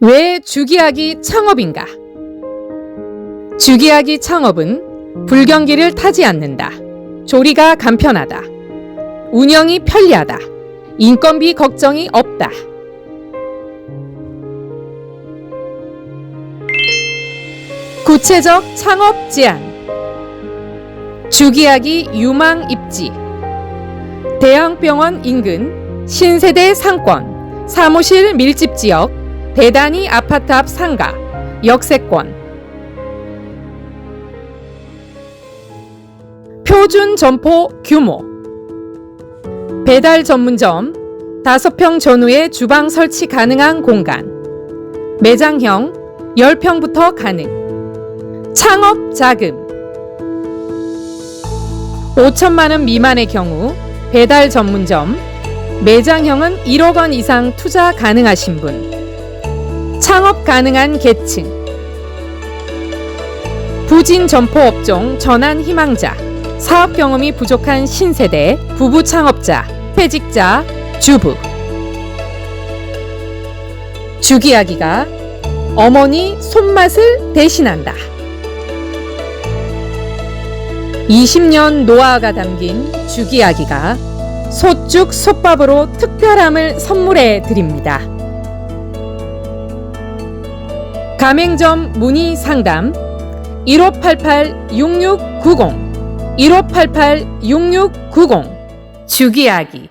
왜 주기하기 창업인가? 주기하기 창업은 불경기를 타지 않는다. 조리가 간편하다. 운영이 편리하다. 인건비 걱정이 없다. 구체적 창업 제안. 주기하기 유망 입지. 대형병원 인근 신세대 상권 사무실 밀집 지역 대단히 아파트 앞 상가 역세권. 표준 점포 규모. 배달 전문점 5평 전후의 주방 설치 가능한 공간. 매장형 10평부터 가능. 창업 자금. 5천만 원 미만의 경우 배달 전문점 매장형은 1억 원 이상 투자 가능하신 분 창업 가능한 계층. 부진 점포 업종 전환 희망자. 사업 경험이 부족한 신세대 부부 창업자 퇴직자 주부. 주기하기가 어머니 손맛을 대신한다. 20년 노하가 담긴 주기하기가 소죽 솥밥으로 특별함을 선물해 드립니다. 가맹점 문의 상담 1588-6690 1588-6690 주기하기